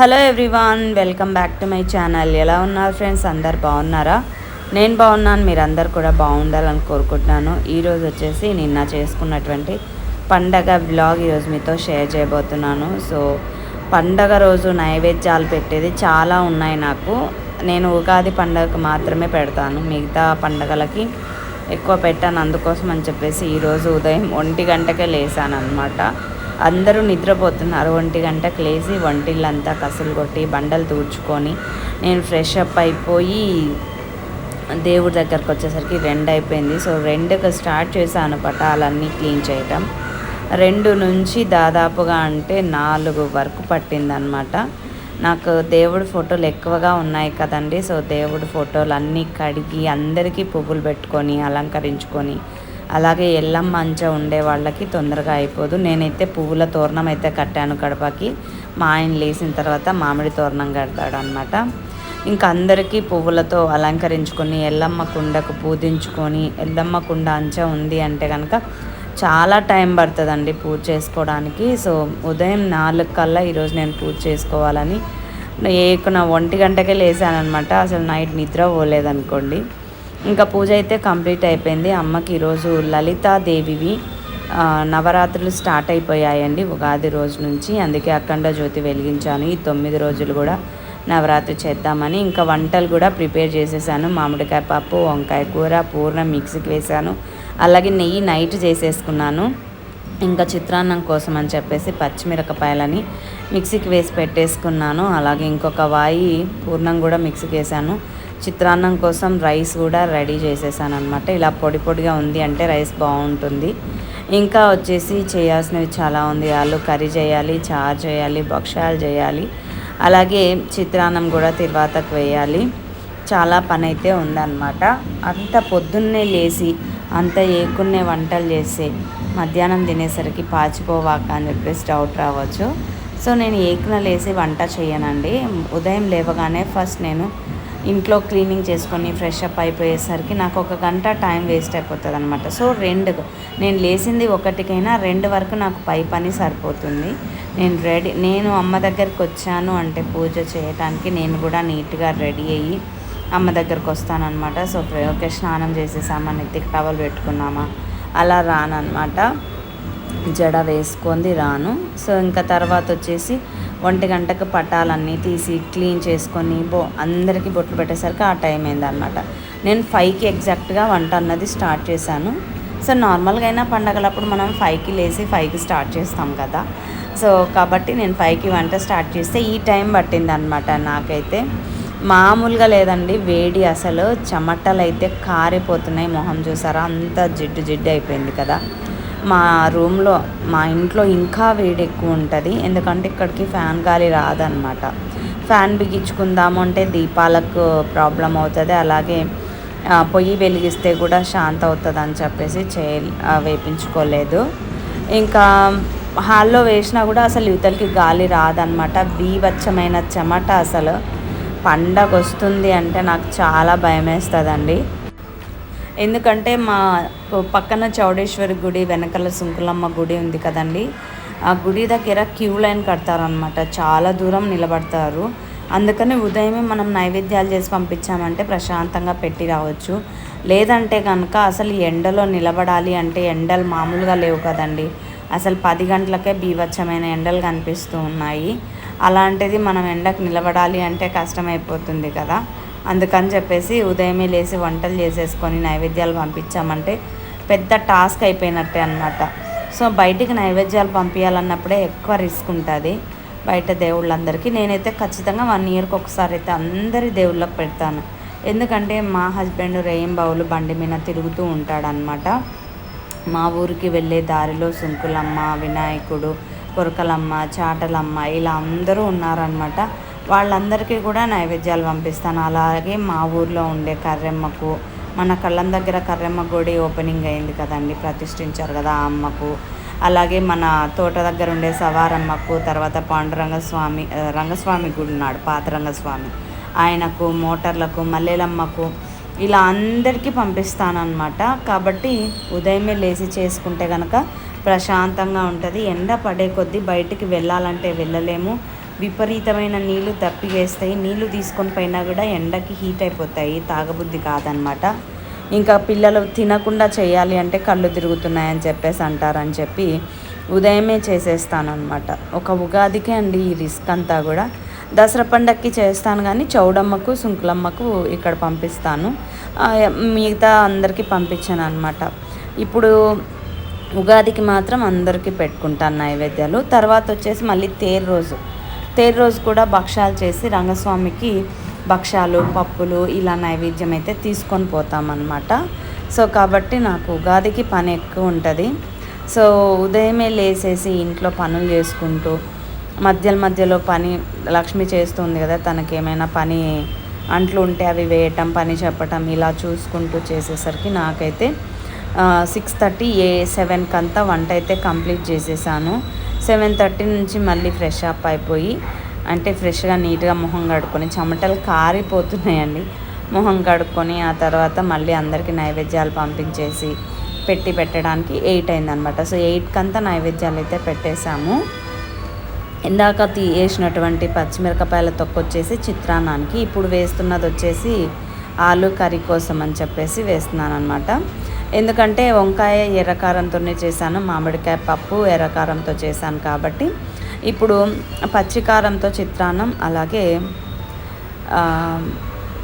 Hello everyone welcome back to my channel. ఎలా ఉన్నారు friends? అందరు బాగున్నారా? నేను బాగున్నాను మీరందరు కూడా బాగుండాలని కోరుకుంటున్నాను. ఈరోజు వచ్చేసి నిన్న చేసుకున్నటువంటి పండగ బ్లాగ్ ఈరోజు మీతో షేర్ చేయబోతున్నాను. సో పండగ రోజు నైవేద్యాలు పెట్టేది చాలా ఉన్నాయి నాకు. నేను ఉగాది పండగకు మాత్రమే పెడతాను. మిగతా పండగలకి ఎక్కువ పెట్టాను. అందుకోసం అని చెప్పేసి ఈరోజు ఉదయం ఒంటి గంటకే లేసాను అనమాట అందరూ నిద్రపోతున్నారు. ఒంటి గంటకు లేచి వంటిళ్ళంతా కసులు కొట్టి బండలు తూడ్చుకొని నేను ఫ్రెష్ అప్ అయిపోయి దేవుడి దగ్గరకు వచ్చేసరికి రెండు అయిపోయింది. సో రెండుకి స్టార్ట్ చేశాను పటాలన్నీ క్లీన్ చేయటం. రెండు నుంచి దాదాపుగా అంటే నాలుగు వరకు పట్టిందనమాట నాకు దేవుడి ఫోటోలు ఎక్కువగా ఉన్నాయి కదండి. సో దేవుడి ఫోటోలు అన్నీ కడిగి అందరికీ పువ్వులు పెట్టుకొని అలంకరించుకొని అలాగే ఎల్లమ్మ అంచ ఉండే వాళ్ళకి తొందరగా అయిపోదు. నేనైతే పువ్వుల తోరణం అయితే కట్టాను కడపకి. మా ఆయన లేచిన తర్వాత మామిడి తోరణం కడతాడు అనమాట ఇంకా అందరికీ పువ్వులతో అలంకరించుకొని ఎల్లమ్మ కుండకు పూజించుకొని ఎల్లమ్మ కుండ అంచ ఉంది అంటే కనుక చాలా టైం పడుతుందండి పూజ చేసుకోవడానికి. సో ఉదయం నాలుగు కల్లా ఈరోజు నేను పూజ చేసుకోవాలని. ఏకున ఒంటి గంటకే లేసానమాట అసలు నైట్ నిద్ర పోలేదనుకోండి. ఇంకా పూజ అయితే కంప్లీట్ అయిపోయింది. అమ్మకి ఈరోజు లలితాదేవివి నవరాత్రులు స్టార్ట్ అయిపోయాయండి ఉగాది రోజు నుంచి. అందుకే అఖండ జ్యోతి వెలిగించాను. ఈ తొమ్మిది రోజులు కూడా నవరాత్రి చేద్దామని ఇంకా వంటలు కూడా ప్రిపేర్ చేసేసాను. మామిడికాయ పప్పు వంకాయ కూర పూర్ణ మిక్సీకి వేసాను. అలాగే నెయ్యి నైట్ చేసేసుకున్నాను. ఇంకా చిత్రాన్నం కోసం అని చెప్పేసి పచ్చిమిరపకాయలని మిక్సీకి వేసి పెట్టేసుకున్నాను. అలాగే ఇంకొక వాయి పూర్ణం కూడా మిక్సీకి వేసాను. చిత్రాన్నం కోసం రైస్ కూడా రెడీ చేసేసాను అనమాట ఇలా పొడి పొడిగా ఉంది అంటే రైస్ బాగుంటుంది. ఇంకా వచ్చేసి చేయాల్సినవి చాలా ఉంది. ఆలు కర్రీ చేయాలి చారు చేయాలి భక్షాలు చేయాలి. అలాగే చిత్రాన్నం కూడా తిరువాతకు వేయాలి. చాలా పని అయితే ఉందన్నమాట. అంత పొద్దున్నే లేచి అంత ఏకున్నే వంటలు చేసి మధ్యాహ్నం తినేసరికి పాచిపోవాక అని చెప్పేసి డౌట్ రావచ్చు. సో నేను ఏకున లేసి వంట చేయనండి. ఉదయం లేవగానే ఫస్ట్ నేను ఇంట్లో క్లీనింగ్ చేసుకొని ఫ్రెష్ అప్ అయిపోయేసరికి నాకు ఒక గంట టైం వేస్ట్ అయిపోతుంది అనమాట సో రెండు నేను లేచింది ఒకటికైనా రెండు వరకు నాకు పై పని సరిపోతుంది. నేను రెడీ నేను అమ్మ దగ్గరికి వచ్చాను అంటే పూజ చేయటానికి నేను కూడా నీట్గా రెడీ అయ్యి అమ్మ దగ్గరకు వస్తానమాట సో ఓకే స్నానం చేసేసామా నెత్తికి టవల్ పెట్టుకున్నామా అలా రానమాట జడ వేసుకొని రాను. సో ఇంకా తర్వాత వచ్చేసి ఒంటి గంటకు పటాలన్నీ తీసి క్లీన్ చేసుకొని బో అందరికీ బొట్లు పెట్టేసరికి ఆ టైం అయిందనమాట నేను ఫైవ్కి ఎగ్జాక్ట్గా వంట అన్నది స్టార్ట్ చేశాను. సో నార్మల్గా అయినా పండగలప్పుడు మనం ఫైవ్కి లేచి ఫైవ్కి స్టార్ట్ చేస్తాం కదా. సో కాబట్టి నేను ఫైవ్కి వంట స్టార్ట్ చేస్తే ఈ టైం పట్టింది అనమాట నాకైతే. మామూలుగా లేదండి వేడి అసలు. చెమటలు అయితే కారిపోతున్నాయి మొహం చూసారా? అంత జిడ్డు జిడ్డు అయిపోయింది కదా. మా రూమ్లో మా ఇంట్లో ఇంకా వేడి ఎక్కువ ఉంటుంది ఎందుకంటే ఇక్కడికి ఫ్యాన్ గాలి రాదనమాట ఫ్యాన్ బిగించుకుందాము అంటే దీపాలకు ప్రాబ్లం అవుతుంది. అలాగే పొయ్యి వెలిగిస్తే కూడా శాంత అవుతుంది అని చెప్పేసి చే వేపించుకోలేదు. ఇంకా హాల్లో వేసినా కూడా అసలు యువతలకి గాలి రాదనమాట బీవచ్చమైన చెమట అసలు. పండగ వస్తుంది అంటే నాకు చాలా భయం వేస్తుందండి ఎందుకంటే మా పక్కన చౌడేశ్వరి గుడి వెనకల సుంకులమ్మ గుడి ఉంది కదండి. ఆ గుడి దగ్గర క్యూ లైన్ కడతారనమాట చాలా దూరం నిలబడతారు. అందుకని ఉదయమే మనం నైవేద్యాలు చేసి పంపించామంటే ప్రశాంతంగా పెట్టి రావచ్చు. లేదంటే కనుక అసలు ఎండలో నిలబడాలి అంటే ఎండలు మామూలుగా లేవు కదండి. అసలు పది గంటలకే బీభత్సమైన ఎండలు కనిపిస్తూ ఉన్నాయి. అలాంటిది మనం ఎండకు నిలబడాలి అంటే కష్టమైపోతుంది కదా. అందుకని చెప్పేసి ఉదయమే లేచి వంటలు చేసేసుకొని నైవేద్యాలు పంపించామంటే పెద్ద టాస్క్ అయిపోయినట్టే అనమాట సో బయటికి నైవేద్యాలు పంపించాలన్నప్పుడే ఎక్కువ రిస్క్ ఉంటుంది. బయట దేవుళ్ళందరికీ నేనైతే ఖచ్చితంగా వన్ ఇయర్కి ఒకసారి అయితే అందరి దేవుళ్ళకి పెడతాను. ఎందుకంటే మా హస్బెండ్ రేయం బావులు బండి మీద తిరుగుతూ ఉంటాడనమాట మా ఊరికి వెళ్ళే దారిలో సుంకులమ్మ వినాయకుడు కొరకలమ్మ చాటలమ్మ ఇలా అందరూ ఉన్నారనమాట వాళ్ళందరికీ కూడా నైవేద్యాలు పంపిస్తాను. అలాగే మా ఊర్లో ఉండే కర్రెమ్మకు మన కళ్ళం దగ్గర కర్రెమ్మ గుడి ఓపెనింగ్ అయింది కదండి ప్రతిష్ఠించారు కదా ఆ అమ్మకు. అలాగే మన తోట దగ్గర ఉండే సవారమ్మకు తర్వాత పాండురంగ స్వామి రంగస్వామి గుడి ఉన్నాడు పాత రంగస్వామి. ఆయనకు మోటార్లకు మల్లెలమ్మకు ఇలా అందరికీ పంపిస్తానమాట కాబట్టి ఉదయమే లేచి చేసుకుంటే కనుక ప్రశాంతంగా ఉంటుంది. ఎండ పడే కొద్దీ బయటికి వెళ్ళాలంటే వెళ్ళలేము. విపరీతమైన నీళ్ళు దప్పిగేస్తాయి నీళ్ళు తీసుకొని పోయినా కూడా ఎండకి హీట్ అయిపోతాయి. తాగబుద్ధి కాదనమాట ఇంకా పిల్లలు తినకుండా చేయాలి అంటే కళ్ళు తిరుగుతున్నాయని చెప్పేసి అంటారని చెప్పి ఉదయమే చేసేస్తాను అనమాట ఒక ఉగాదికే అండి ఈ రిస్క్ అంతా కూడా. దసరా పండక్కి చేస్తాను కానీ చౌడమ్మకు సుంకులమ్మకు ఇక్కడ పంపిస్తాను. మిగతా అందరికీ పంపించాను అనమాట ఇప్పుడు ఉగాదికి మాత్రం అందరికీ పెట్టుకుంటాను నైవేద్యాలు. తర్వాత వచ్చేసి మళ్ళీ తేరు రోజు. తేరు రోజు కూడా భక్షాలు చేసి రంగస్వామికి భక్షాలు పప్పులు ఇలా నైవేద్యం అయితే తీసుకొని పోతామన్నమాట. సో కాబట్టి నాకు ఉగాదికి పని ఎక్కువ ఉంటుంది. సో ఉదయమే లేసేసి ఇంట్లో పనులు చేసుకుంటూ మధ్యలో మధ్యలో పని లక్ష్మి చేస్తుంది కదా తనకి ఏమైనా పని అంట్లు ఉంటే అవి వేయటం పని చెప్పటం ఇలా చూసుకుంటూ చేసేసరికి నాకైతే సిక్స్ థర్టీ ఏ సెవెన్కి అంతా వంట అయితే కంప్లీట్ చేసేసాను. సెవెన్ థర్టీ నుంచి మళ్ళీ ఫ్రెష్ అప్ అయిపోయి అంటే ఫ్రెష్గా నీట్గా మొహం కడుక్కొని చెమటలు కారిపోతున్నాయండి. మొహం కడుక్కొని ఆ తర్వాత మళ్ళీ అందరికీ నైవేద్యాలు పంపించేసి పెట్టి పెట్టడానికి ఎయిట్ అయిందనమాట. సో ఎయిట్కి అంతా నైవేద్యాలు అయితే పెట్టేశాము. ఇందాక వేసినటువంటి పచ్చిమిరపకాయల తొక్కొచ్చేసి చిత్రాన్నానికి ఇప్పుడు వేస్తున్నది వచ్చేసి ఆలు కర్రీ కోసం అని చెప్పేసి వేస్తున్నాను అనమాట ఎందుకంటే వంకాయ ఎర్రకారంతోనే చేశాను మామిడికాయ పప్పు ఎర్రకారంతో చేశాను కాబట్టి. ఇప్పుడు పచ్చికారంతో చిత్రాన్నం అలాగే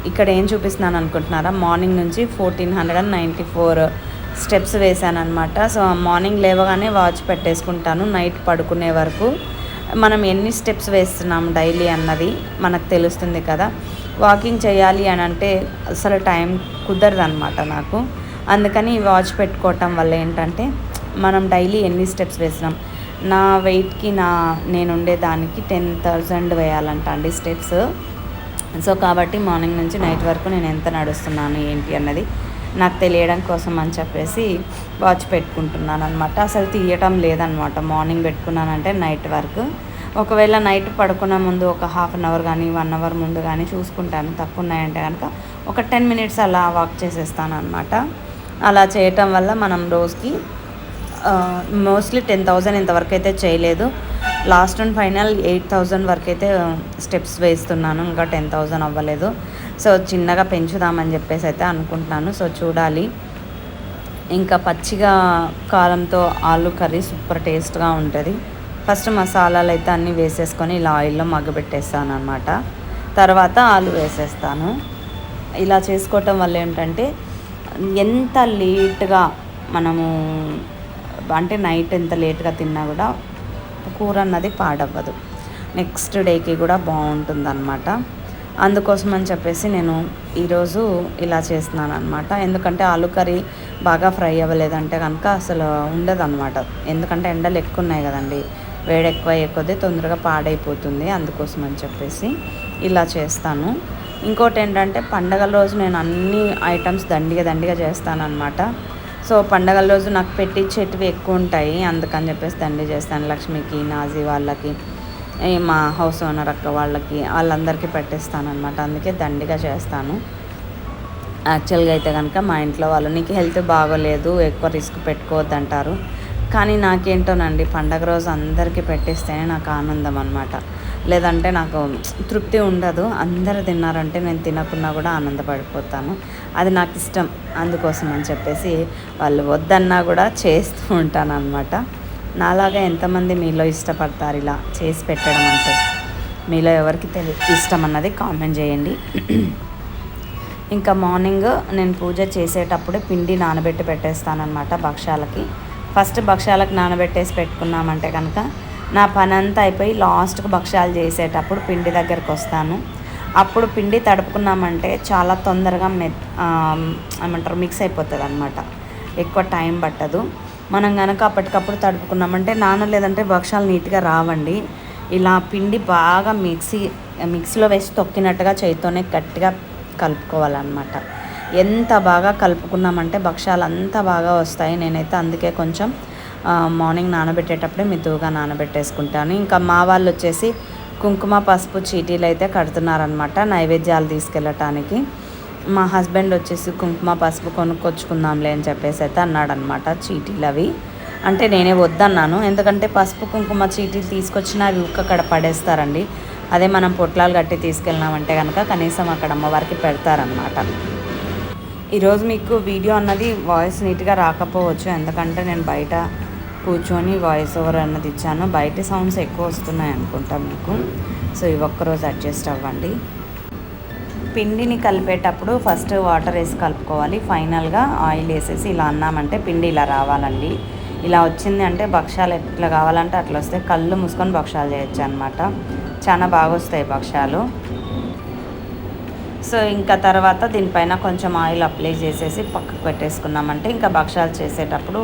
ఇక్కడ ఏం చూపిస్తున్నాను అనుకుంటున్నారా? మార్నింగ్ నుంచి fourteen hundred and ninety four steps వేసాను అనమాట సో మార్నింగ్ లేవగానే వాచ్ పెట్టేసుకుంటాను నైట్ పడుకునే వరకు. మనం ఎన్ని స్టెప్స్ వేస్తున్నాం డైలీ అన్నది మనకు తెలుస్తుంది కదా. వాకింగ్ చేయాలి అని అంటే అసలు టైం కుదరదు అనమాట నాకు. అందుకని వాచ్ పెట్టుకోవటం వల్ల ఏంటంటే మనం డైలీ ఎన్ని స్టెప్స్ వేసినాం? నా వెయిట్కి నా నేను ఉండేదానికి టెన్ థౌజండ్ వేయాలంట అండి స్టెప్స్ సో కాబట్టి మార్నింగ్ నుంచి నైట్ వరకు నేను ఎంత నడుస్తున్నాను ఏంటి అన్నది నాకు తెలియడం కోసం అని చెప్పేసి వాచ్ పెట్టుకుంటున్నాను అనమాట అసలు తీయటం లేదనమాట మార్నింగ్ పెట్టుకున్నానంటే నైట్ వరకు. ఒకవేళ నైట్ పడుకున్న ముందు ఒక హాఫ్ అన్ అవర్ కానీ వన్ అవర్ ముందు కానీ చూసుకుంటాను. తక్కువ ఉన్నాయంటే కనుక ఒక టెన్ మినిట్స్ అలా వాక్ చేసేస్తాను అనమాట అలా చేయటం వల్ల మనం రోజుకి మోస్ట్లీ టెన్ థౌజండ్ ఇంతవరకు అయితే చేయలేదు. Last and final eight thousand వరకు అయితే స్టెప్స్ వేస్తున్నాను. ఇంకా టెన్ థౌజండ్ అవ్వలేదు. సో చిన్నగా పెంచుదామని చెప్పేసి అయితే అనుకుంటున్నాను. సో చూడాలి. ఇంకా పచ్చిగా కారంతో ఆలు కర్రీ సూపర్ టేస్ట్గా ఉంటుంది. ఫస్ట్ మసాలాలు అయితే అన్నీ వేసేసుకొని ఇలా ఆయిల్లో మగ్గబెట్టేస్తాను అనమాట తర్వాత ఆలు వేసేస్తాను. ఇలా చేసుకోవటం వల్ల ఏంటంటే ఎంత లేట్గా మనము అంటే నైట్ ఎంత లేట్గా తిన్నా కూడా కూర అన్నది పాడవ్వదు. నెక్స్ట్ డేకి కూడా బాగుంటుంది అనమాట అందుకోసం అని చెప్పేసి నేను ఈరోజు ఇలా చేస్తున్నాను అనమాట ఎందుకంటే ఆలు కర్రీ బాగా ఫ్రై అవ్వలేదంటే కనుక అసలు ఉండదు అనమాట ఎందుకంటే ఎండలు ఎక్కువ ఉన్నాయి కదండి. వేడి ఎక్కువ కొద్దీ తొందరగా పాడైపోతుంది అందుకోసం అని చెప్పేసి ఇలా చేస్తాను. ఇంకోటి ఏంటంటే పండగల రోజు నేను అన్ని ఐటమ్స్ దండిగా దండిగా చేస్తానన్నమాట. సో పండగల రోజు నాకు పెట్టించేటివి ఎక్కువ ఉంటాయి. అందుకని చెప్పేసి దండి చేస్తాను. లక్ష్మికి నాజీ వాళ్ళకి మా హౌస్ ఓనర్ అక్క వాళ్ళకి వాళ్ళందరికీ పెట్టిస్తాను అనమాట అందుకే దండిగా చేస్తాను. యాక్చువల్గా అయితే కనుక మా ఇంట్లో వాళ్ళు నీకు హెల్త్ బాగోలేదు ఎక్కువ రిస్క్ పెట్టుకోవద్దంటారు. కానీ నాకేంటోనండి పండగ రోజు అందరికీ పెట్టిస్తేనే నాకు ఆనందం అనమాట లేదంటే నాకు తృప్తి ఉండదు. అందరు తిన్నారంటే నేను తినకున్నా కూడా ఆనందపడిపోతాను. అది నాకు ఇష్టం. అందుకోసం అని చెప్పేసి వాళ్ళు వద్దన్నా కూడా చేస్తూ ఉంటాను అనమాట నాలాగా ఎంతమంది మీలో ఇష్టపడతారు ఇలా చేసి పెట్టడం అంటే? మీలో ఎవరికి తెలి ఇష్టం అన్నది కామెంట్ చేయండి. ఇంకా మార్నింగ్ నేను పూజ చేసేటప్పుడే పిండి నానబెట్టి పెట్టేస్తానమాట భక్ష్యాలకి. ఫస్ట్ భక్ష్యాలకు నానబెట్టేసి పెట్టుకున్నామంటే కనుక నా పని అంతా అయిపోయి లాస్ట్కి భక్ష్యాలు చేసేటప్పుడు పిండి దగ్గరకు వస్తాను. అప్పుడు పిండి తడుపుకున్నామంటే చాలా తొందరగా మె ఏమంటారు మిక్స్ అయిపోతుంది అనమాట ఎక్కువ టైం పట్టదు. మనం కనుక అప్పటికప్పుడు తడుపుకున్నామంటే నాన్న లేదంటే భక్ష్యాలు నీట్గా రావండి. ఇలా పిండి బాగా మిక్సీ మిక్సీలో వేసి తొక్కినట్టుగా చేతితోనే గట్టిగా కలుపుకోవాలన్నమాట. ఎంత బాగా కలుపుకున్నామంటే భక్ష్యాలు అంత బాగా వస్తాయి. నేనైతే అందుకే కొంచెం మార్నింగ్ నానబెట్టేటప్పుడే మితువుగా నానబెట్టేసుకుంటాను. ఇంకా మా వాళ్ళు వచ్చేసి కుంకుమ పసుపు చీటీలు అయితే కడుతున్నారనమాట నైవేద్యాలు తీసుకెళ్ళటానికి. మా హస్బెండ్ వచ్చేసి కుంకుమ పసుపు కొనుక్కొచ్చుకుందాంలే అని చెప్పేసి అయితే అన్నాడనమాట చీటీలు అవి అంటే నేనే వద్దన్నాను. ఎందుకంటే పసుపు కుంకుమ చీటీలు తీసుకొచ్చిన అవి అక్కడ పడేస్తారండి. అదే మనం పొట్లాలు కట్టి తీసుకెళ్ళినామంటే కనుక కనీసం అక్కడ అమ్మవారికి పెడతారనమాట ఈరోజు మీకు వీడియో అన్నది వాయిస్ నీట్గా రాకపోవచ్చు. ఎందుకంటే నేను బయట కూర్చొని వాయిస్ ఓవర్ అన్నది ఇచ్చాను. బయట సౌండ్స్ ఎక్కువ వస్తున్నాయి అనుకుంటా మీకు. సో ఇవి ఒక్కరోజు అడ్జస్ట్ అవ్వండి. పిండిని కలిపేటప్పుడు ఫస్ట్ వాటర్ వేసి కలుపుకోవాలి. ఫైనల్గా ఆయిల్ వేసేసి ఇలా అన్నామంటే పిండి ఇలా రావాలండి. ఇలా వచ్చింది అంటే భక్ష్యాలు ఎట్లా కావాలంటే అట్లా వస్తే కళ్ళు మూసుకొని భక్ష్యాలు చేయొచ్చు అనమాట చాలా బాగా వస్తాయి భక్ష్యాలు. సో ఇంకా తర్వాత దీనిపైన కొంచెం ఆయిల్ అప్లై చేసేసి పక్కకు పెట్టేసుకున్నామంటే ఇంకా భక్ష్యాలు చేసేటప్పుడు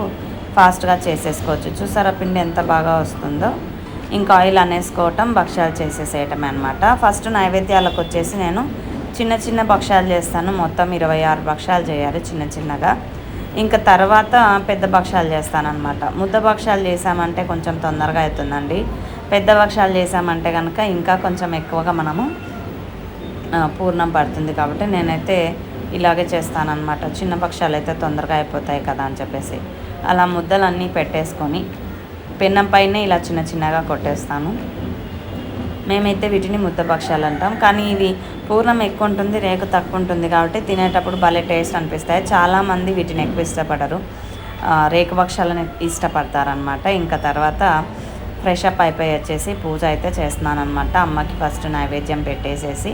ఫాస్ట్గా చేసేసుకోవచ్చు. చూసారా పిండి ఎంత బాగా వస్తుందో? ఇంకా ఆయిల్ అనేసుకోవటం భక్ష్యాలు చేసేసేయటం అనమాట ఫస్ట్ నైవేద్యాలకు వచ్చేసి నేను చిన్న చిన్న భక్ష్యాలు చేస్తాను. మొత్తం ఇరవై ఆరు భక్ష్యాలు చేయాలి చిన్న చిన్నగా. ఇంకా తర్వాత పెద్ద భక్ష్యాలు చేస్తానన్నమాట. ముద్ద భక్ష్యాలు చేసామంటే కొంచెం తొందరగా అవుతుందండి. పెద్ద భక్ష్యాలు చేసామంటే కనుక ఇంకా కొంచెం ఎక్కువగా మనము పూర్ణం పడుతుంది కాబట్టి నేనైతే ఇలాగే చేస్తానన్నమాట. చిన్న భక్ష్యాలు అయితే తొందరగా అయిపోతాయి కదా అని చెప్పేసి. అలా ముద్దలన్నీ పెట్టేసుకొని పెన్నం పైన ఇలా చిన్న చిన్నగా కొట్టేస్తాను. మేమైతే వీటిని ముద్దపక్షాలు అంటాం. కానీ ఇది పూర్ణం ఎక్కువ ఉంటుంది రేకు తక్కువ ఉంటుంది కాబట్టి తినేటప్పుడు భలే టేస్ట్ అనిపిస్తాయి. చాలామంది వీటిని ఎక్కువ ఇష్టపడరు. రేకు పక్షాలను ఇష్టపడతారనమాట ఇంకా తర్వాత ఫ్రెష్ అప్ అయిపోయి వచ్చేసి పూజ అయితే చేస్తున్నానమాట అమ్మకి ఫస్ట్ నైవేద్యం పెట్టేసేసి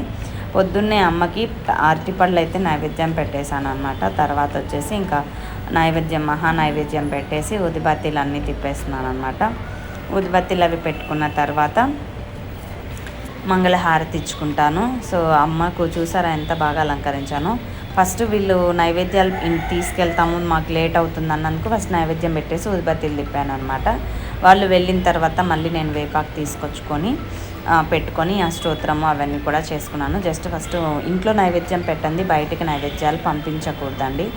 పొద్దున్నే అమ్మకి అరటిపళ్ళు అయితే నైవేద్యం పెట్టేశాను అనమాట తర్వాత వచ్చేసి ఇంకా నైవేద్యం మహా నైవేద్యం పెట్టేసి ఉదిబత్తీలు అన్నీ తిప్పేస్తున్నాను అనమాట ఉదిబత్తీలు అవి పెట్టుకున్న తర్వాత మంగళహారతి ఇచ్చుకుంటాను. సో అమ్మకు చూసారా ఎంత బాగా అలంకరించాను. ఫస్ట్ వీళ్ళు నైవేద్యాలు తీసుకెళ్తాము మాకు లేట్ అవుతుంది అన్నందుకు ఫస్ట్ నైవేద్యం పెట్టేసి ఉదిబత్తీలు తిప్పాను అనమాట వాళ్ళు వెళ్ళిన తర్వాత మళ్ళీ నేను వేపాకు తీసుకొచ్చుకొని పెట్టుకొని ఆ స్తోత్రము అవన్నీ కూడా చేసుకున్నాను. జస్ట్ ఫస్ట్ ఇంట్లో నైవేద్యం పెట్టండి బయటికి నైవేద్యాలు పంపించకూడదండి.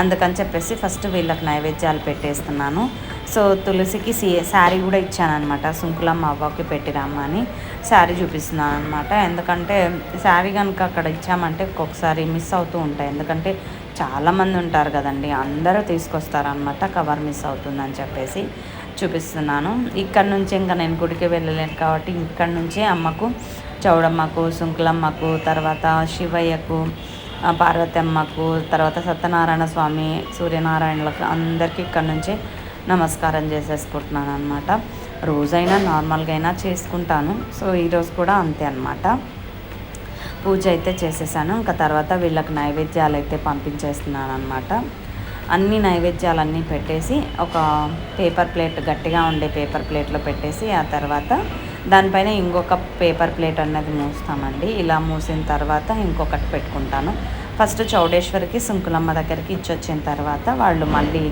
అందుకని చెప్పేసి ఫస్ట్ వీళ్ళకి నైవేద్యాలు పెట్టేస్తున్నాను. సో తులసికి సీ శారీ కూడా ఇచ్చానమాట సుంకులమ్మ అవ్వకి పెట్టిరామ్మని శారీ చూపిస్తున్నాను అనమాట ఎందుకంటే శారీ కనుక అక్కడ ఇచ్చామంటే ఒక్కొక్కసారి మిస్ అవుతూ ఉంటాయి. ఎందుకంటే చాలామంది ఉంటారు కదండి అందరూ తీసుకొస్తారనమాట కవర్ మిస్ అవుతుందని చెప్పేసి. చూపిస్తున్నాను. ఇక్కడ నుంచి ఇంకా నేను గుడికి వెళ్ళలేను కాబట్టి ఇక్కడ నుంచే అమ్మకు చౌడమ్మకు సుంకులమ్మకు తర్వాత శివయ్యకు పార్వతమ్మకు తర్వాత సత్యనారాయణ స్వామి సూర్యనారాయణలకు అందరికీ ఇక్కడ నుంచే నమస్కారం చేసేసుకుంటున్నాను అనమాట రోజైనా నార్మల్గా అయినా చేసుకుంటాను. సో ఈరోజు కూడా అంతే అనమాట పూజ అయితే చేసేసాను. ఇంకా తర్వాత వీళ్ళకి నైవేద్యాలు అయితే పంపించేస్తున్నాను అనమాట అన్ని నైవేద్యాలన్నీ పెట్టేసి ఒక పేపర్ ప్లేట్ గట్టిగా ఉండే పేపర్ ప్లేట్లో పెట్టేసి ఆ తర్వాత దానిపైన ఇంకొక పేపర్ ప్లేట్ అన్నది మూస్తామండి. ఇలా మూసిన తర్వాత ఇంకొకటి పెట్టుకుంటాను. ఫస్ట్ చౌడేశ్వరికి సుంకులమ్మ దగ్గరికి ఇచ్చొచ్చిన తర్వాత వాళ్ళు మళ్ళీ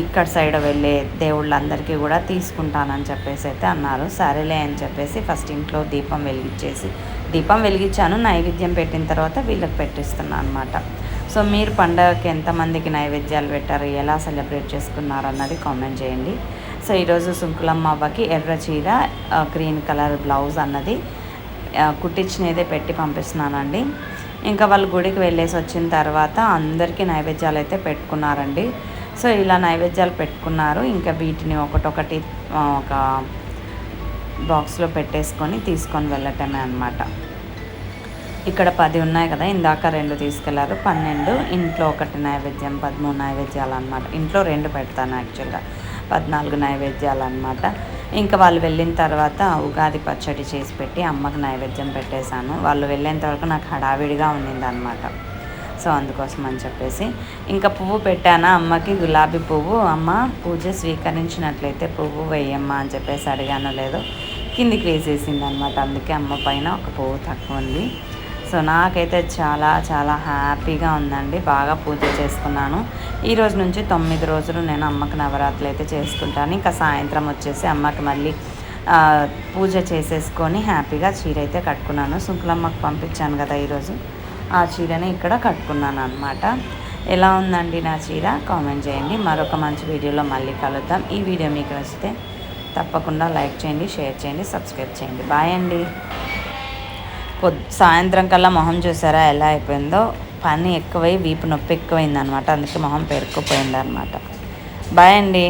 ఇక్కడ సైడ్ వెళ్ళే దేవుళ్ళందరికీ కూడా తీసుకుంటానని చెప్పేసి అయితే అన్నారు. సరేలే అని చెప్పేసి ఫస్ట్ ఇంట్లో దీపం వెలిగించేసి దీపం వెలిగించాను. నైవేద్యం పెట్టిన తర్వాత వీళ్ళకి పెట్టిస్తున్నాను అనమాట సో మీరు పండగకి ఎంతమందికి నైవేద్యాలు పెట్టారు? ఎలా సెలబ్రేట్ చేసుకున్నారు అన్నది కామెంట్ చేయండి. సో ఈరోజు సుంకులమ్మ అవ్వకి ఎర్ర చీర గ్రీన్ కలర్ బ్లౌజ్ అన్నది కుట్టించినదే పెట్టి పంపిస్తున్నానండి. ఇంకా వాళ్ళు గుడికి వెళ్ళేసి వచ్చిన తర్వాత అందరికీ నైవేద్యాలు అయితే పెట్టుకున్నారండి. సో ఇలా నైవేద్యాలు పెట్టుకున్నారు. ఇంకా వీటిని ఒకటొకటి ఒక బాక్స్లో పెట్టేసుకొని తీసుకొని వెళ్ళటమే అనమాట ఇక్కడ పది ఉన్నాయి కదా ఇందాక రెండు తీసుకెళ్ళారు. పన్నెండు ఇంట్లో ఒకటి నైవేద్యం పదమూడు నైవేద్యాలు అనమాట ఇంట్లో రెండు పెడతాను యాక్చువల్గా పద్నాలుగు నైవేద్యాలు అనమాట ఇంకా వాళ్ళు వెళ్ళిన తర్వాత ఉగాది పచ్చడి చేసి పెట్టి అమ్మకు నైవేద్యం పెట్టేశాను. వాళ్ళు వెళ్ళేంత వరకు నాకు హడావిడిగా ఉండింది అనమాట సో అందుకోసం అని చెప్పేసి. ఇంకా పువ్వు పెట్టాను అమ్మకి? గులాబీ పువ్వు. అమ్మ పూజ స్వీకరించినట్లయితే పువ్వు వేయమ్మా అని చెప్పేసి అడిగాను లేదు కిందికి వేసేసింది అనమాట అందుకే అమ్మ పైన ఒక పువ్వు తక్కువ ఉంది. సో నాకైతే చాలా చాలా హ్యాపీగా ఉందండి. బాగా పూజ చేసుకున్నాను. ఈ రోజు నుంచి తొమ్మిది రోజులు నేను అమ్మకి నవరాత్రులు అయితే చేసుకుంటాను. ఇంకా సాయంత్రం వచ్చేసి అమ్మకి మళ్ళీ పూజ చేసేసుకొని హ్యాపీగా చీర అయితే కట్టుకున్నాను. శుక్లమ్మకు పంపించాను కదా ఈరోజు ఆ చీరని ఇక్కడ కట్టుకున్నాను అనమాట ఎలా ఉందండి నా చీర? కామెంట్ చేయండి. మరొక మంచి వీడియోలో మళ్ళీ కలుద్దాం. ఈ వీడియో మీకు నచ్చితే తప్పకుండా లైక్ చేయండి షేర్ చేయండి సబ్స్క్రైబ్ చేయండి. బాయ్ అండి. పొద్ సాయంత్రం కల్లా మొహం చూసారా? ఎలా అయిపోయిందో? పని ఎక్కువై వీపు నొప్పి ఎక్కువైంది అనమాట అందుకే మొహం పేరుకుపోయింది అనమాట బాయ్ అండి.